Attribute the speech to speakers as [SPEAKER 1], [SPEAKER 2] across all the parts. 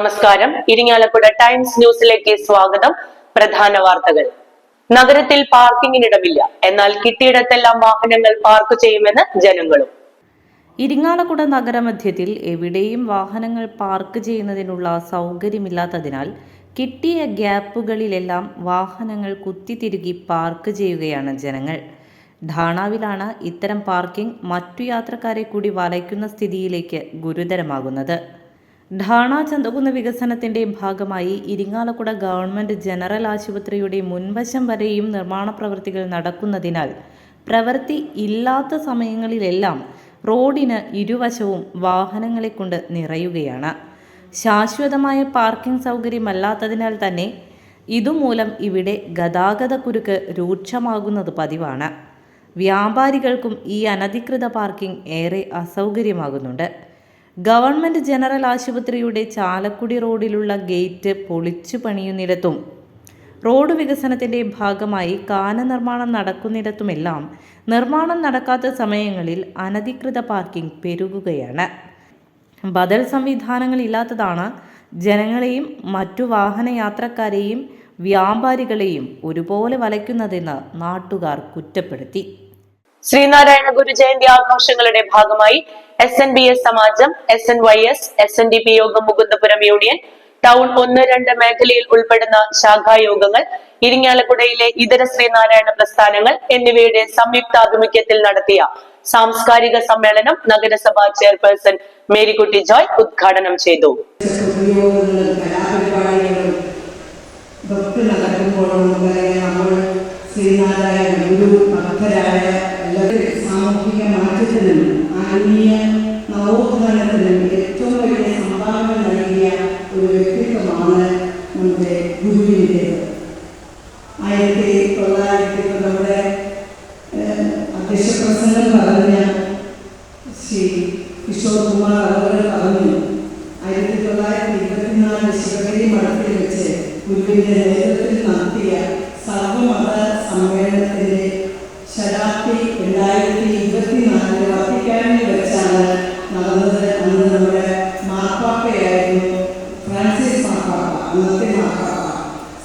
[SPEAKER 1] നമസ്കാരം. ഇരിങ്ങാലക്കുട ടൈംസ് ന്യൂസിലേക്ക് സ്വാഗതം. പ്രധാന വാർത്തകൾ. നഗരത്തിൽ പാർക്കിങ്ങിനിടമില്ല. എന്നാൽ കിട്ടിയിടത്തെല്ലാം വാഹനങ്ങൾ പാർക്ക് ചെയ്യുമെന്ന് ജനങ്ങളും.
[SPEAKER 2] ഇരിങ്ങാലക്കുട നഗരമധ്യത്തിൽ എവിടെയും വാഹനങ്ങൾ പാർക്ക് ചെയ്യുന്നതിനുള്ള സൗകര്യമില്ലാത്തതിനാൽ കിട്ടിയ ഗ്യാപ്പുകളിലെല്ലാം വാഹനങ്ങൾ കുത്തിത്തിരുകി പാർക്ക് ചെയ്യുകയാണ് ജനങ്ങൾ. ധാണാവിലാണ് ഇത്തരം പാർക്കിംഗ് മറ്റു യാത്രക്കാരെ കൂടി വലയ്ക്കുന്ന സ്ഥിതിയിലേക്ക് ഗുരുതരമാകുന്നത്. ഢാണ ചന്തകുന്ന് വികസനത്തിന്റെ ഭാഗമായി ഇരിങ്ങാലക്കുട ഗവൺമെന്റ് ജനറൽ ആശുപത്രിയുടെ മുൻവശം വരെയും നിർമ്മാണ പ്രവൃത്തികൾ നടക്കുന്നതിനാൽ പ്രവൃത്തി ഇല്ലാത്ത സമയങ്ങളിലെല്ലാം റോഡിന് ഇരുവശവും വാഹനങ്ങളെ കൊണ്ട് നിറയുകയാണ്. ശാശ്വതമായ പാർക്കിംഗ് സൗകര്യമല്ലാത്തതിനാൽ തന്നെ ഇതുമൂലം ഇവിടെ ഗതാഗത കുരുക്ക് രൂക്ഷമാകുന്നത് പതിവാണ്. വ്യാപാരികൾക്കും ഈ അനധികൃത പാർക്കിംഗ് ഏറെ അസൗകര്യമാകുന്നുണ്ട്. ഗവൺമെന്റ് ജനറൽ ആശുപത്രിയുടെ ചാലക്കുടി റോഡിലുള്ള ഗേറ്റ് പൊളിച്ചു പണിയുന്നിടത്തും റോഡ് വികസനത്തിന്റെ ഭാഗമായി കാന നിർമ്മാണം നടക്കുന്നിടത്തുമെല്ലാം നിർമ്മാണം നടക്കാത്ത സമയങ്ങളിൽ അനധികൃത പാർക്കിംഗ് പെരുകുകയാണ്. ബദൽ സംവിധാനങ്ങൾ ഇല്ലാത്തതാണ് ജനങ്ങളെയും മറ്റു വാഹനയാത്രക്കാരെയും വ്യാപാരികളെയും ഒരുപോലെ വലയ്ക്കുന്നതെന്ന് നാട്ടുകാർ കുറ്റപ്പെടുത്തി.
[SPEAKER 1] ശ്രീനാരായണ ഗുരു ജയന്തി ആഘോഷങ്ങളുടെ ഭാഗമായി S N B S Samajam S N Y S S N D P Yogam Mukundapuram union town ഒന്ന് രണ്ട് മേഖലയിൽ ഉൾപ്പെടുന്ന ശാഖായോഗങ്ങൾ ഇരിങ്ങാലക്കുടയിലെ ഇതര ശ്രീനാരായണ പ്രസ്ഥാനങ്ങൾ എന്നിവയുടെ സംയുക്താഭിമുഖ്യത്തിൽ നടത്തിയ സാംസ്കാരിക സമ്മേളനം നഗരസഭാ ചെയർപേഴ്സൺ മേരിക്കുട്ടി ജോയ് ഉദ്ഘാടനം ചെയ്തു.
[SPEAKER 3] ശ്രീനാരായണ ഗുരു ഭക്തരായ മാറ്റത്തിനും ആത്മീയ നവോത്ഥാനത്തിനും ഏറ്റവും വലിയ സംഭാവന നൽകിയ ഒരു വ്യക്തിത്വമാണ് നമ്മുടെ ഗുരുവിന്റേത്. ആയിരത്തി തൊള്ളായിരത്തി നമ്മുടെ അധ്യക്ഷപ്രസംഗം അധ്യക്ഷ പ്രസംഗം പറഞ്ഞ ശ്രീ കിഷോർ കുമാർ അവർ പറഞ്ഞു ആയിരത്തി തൊള്ളായിരത്തി ഇരുപത്തിനാല് ശിവഗിരി മഠത്തിൽ വെച്ച് ഗുരുവിന്റെ നേതൃത്വത്തിൽ നടത്തിയ സർവമത സമ്മേളനത്തിന്റെ ശതാബ്ദി രണ്ടായിരത്തി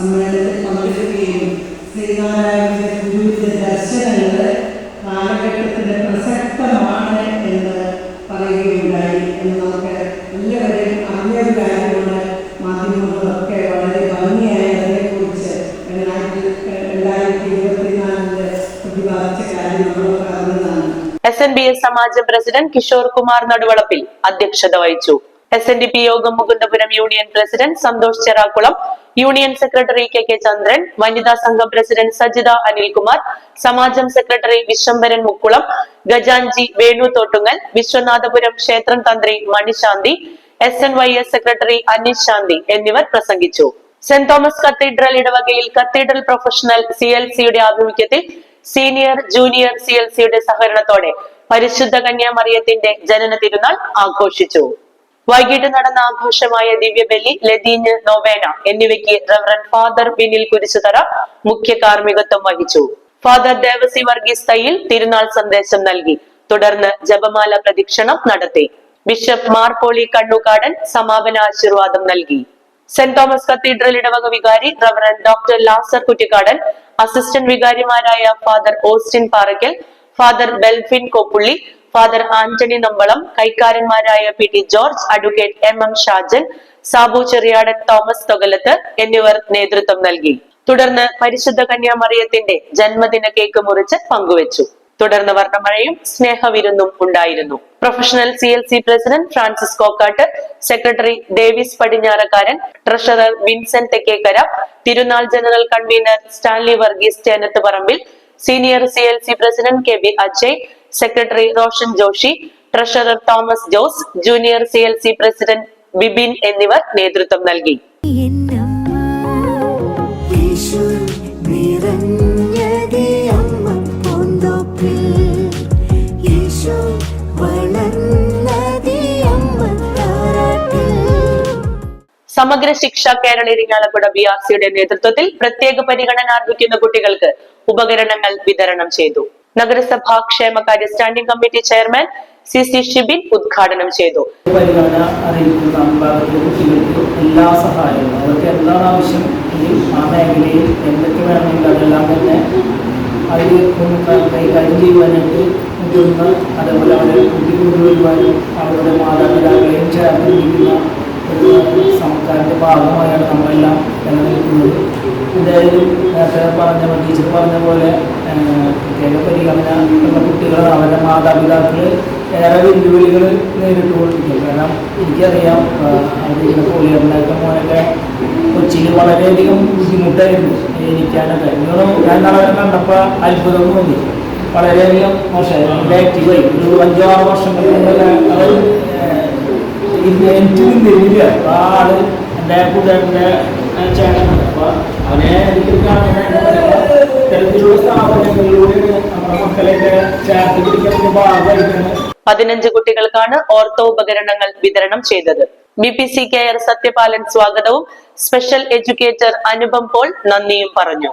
[SPEAKER 3] സമ്മേളനത്തിൽ പങ്കെടുക്കുകയും ശ്രീനാരായണ ഗുരുവിന്റെ ദർശനങ്ങൾ കാലഘട്ടത്തിന് പ്രസക്തമാണ് എന്ന് പറയുകയുണ്ടായി. എന്ന് നമുക്ക് എല്ലാവരെയും അറിഞ്ഞൊരു കാര്യമാണ്. മാധ്യമങ്ങളൊക്കെ വളരെ ഭംഗിയായി അതിനെക്കുറിച്ച് രണ്ടായിരത്തി ഇരുപത്തിനാലിൽ പ്രതിപാദിച്ച കാര്യം നമ്മളൊക്കെ
[SPEAKER 1] S N B S Samajam president Kishore Kumar Naduvalappil അധ്യക്ഷത വഹിച്ചു. S N D P Yogam Mukundapuram union president Santhosh Cherakkulam union secretary K K Chandran വനിതാ സംഘം പ്രസിഡന്റ് സജിത അനിൽകുമാർ സമാജം സെക്രട്ടറി വിശ്വംബരൻ മുക്കുളം ഗജാൻജി വേണു തോട്ടുങ്ങൽ വിശ്വനാഥപുരം ക്ഷേത്രം തന്ത്രി Manishanthi S N Y S secretary Aneesh Shanthi എന്നിവർ പ്രസംഗിച്ചു. Saint Thomas cathedral ഇടവകയിൽ cathedral professional C L സിയുടെ ആഭിമുഖ്യത്തിൽ senior junior C L സിയുടെ സഹകരണത്തോടെ പരിശുദ്ധ കന്യാമറിയത്തിന്റെ ജനന തിരുനാൾ ആഘോഷിച്ചു. വൈകിട്ട് നടന്ന ആഘോഷമായ ദിവ്യബലി ലതീന് നോവേന എന്നിവയ്ക്ക് റവറൻ ഫാദർ ബിനിൽ കുരിശുതറ മുഖ്യ കാർമ്മികത്വം വഹിച്ചു. ഫാദർ ദേവസി വർഗീസ് തയ്യിൽ തിരുനാൾ സന്ദേശം നൽകി. തുടർന്ന് ജപമാല പ്രദക്ഷിണം നടത്തി. ബിഷപ്പ് മാർപോളി കണ്ണുകാടൻ സമാപന ആശീർവാദം നൽകി. സെന്റ് തോമസ് കത്തീഡ്രൽ ഇടവക വികാരി reverend doctor Lazar Kuttikkadan assistant വികാരിമാരായ father Austin Paraykkal father Belfin Koppully father Antony Nambalam കൈക്കാരന്മാരായ P T George advocate M M Shajan Sabu Cheriyadan Thomas Thokalath എന്നിവർ നേതൃത്വം നൽകി. തുടർന്ന് പരിശുദ്ധ കന്യാമറിയത്തിന്റെ ജന്മദിന കേക്ക് മുറിച്ച് പങ്കുവച്ചു. തുടർന്ന് വർണമഴയും സ്നേഹവിരുന്നും ഉണ്ടായിരുന്നു. Professional C L C president Francis Kokkat secretary Davis Padinjarakkaran treasurer Vincent Thekkekara തിരുനാൾ general convener Stanley Varghese Chenath Parambil senior C L C president K B Ajay secretary Roshan Joshi treasurer Thomas Jose junior C L C president Bibin എന്നിവർ നേതൃത്വം നൽകി. സമഗ്ര ശിക്ഷ Kerala Irinjalakuda B R സിയുടെ നേതൃത്വത്തിൽ പ്രത്യേക പരിഗണന അർഹിക്കുന്ന കുട്ടികൾക്ക് ഉപകരണങ്ങൾ വിതരണം ചെയ്തു. നഗരസഭാ ക്ഷേമകാര്യ standing committee chairman C C Shibin ഉദ്ഘാടനം ചെയ്തു.
[SPEAKER 4] എല്ലാ സഹായവും എന്താണ് ആവശ്യം എന്തൊക്കെ അവരുടെ മാതാപിതാക്കളെയും പിടിക്കുന്ന ഒരു സംസ്കാരത്തിന്റെ ഭാഗമായാണ് നമ്മളെല്ലാം നിലനിൽക്കുന്നത്. എന്തായാലും നേരത്തെ പറഞ്ഞ ടീച്ചർ പറഞ്ഞ പോലെ പ്രത്യേക പരിഗണന കുട്ടികൾ അവരുടെ മാതാപിതാക്കൾ ഏറെ വെല്ലുവിളികൾ നേരിട്ടുകൊണ്ടിരിക്കും കാരണം എനിക്കറിയാം അതിന്റെ പോളിയറിനൊക്കെ മോനൊക്കെ കൊച്ചിയിൽ വളരെയധികം ബുദ്ധിമുട്ടായിരുന്നു എനിക്കാനൊക്കെ നിങ്ങളും ഞാൻ നാളെ കണ്ടപ്പോൾ അത്ഭുതം തോന്നി. വളരെയധികം മോശമായിരുന്നു. ആക്റ്റീവായി ഒരു അഞ്ചോ ആറ് വർഷം അവർ എനിക്ക് നിന്നില്ല ആ ആൾ എന്റെ കൂട്ടുകാരന്റെ ചേട്ടനുണ്ട്
[SPEAKER 1] പതിനഞ്ച് കുട്ടികൾക്കാണ് ഓർത്തോ ഉപകരണങ്ങൾ വിതരണം ചെയ്തത്. B P C care Sathyapalan സ്വാഗതവും സ്പെഷ്യൽ എഡ്യൂക്കേറ്റർ അനുപം പോൾ നന്ദിയും പറഞ്ഞു.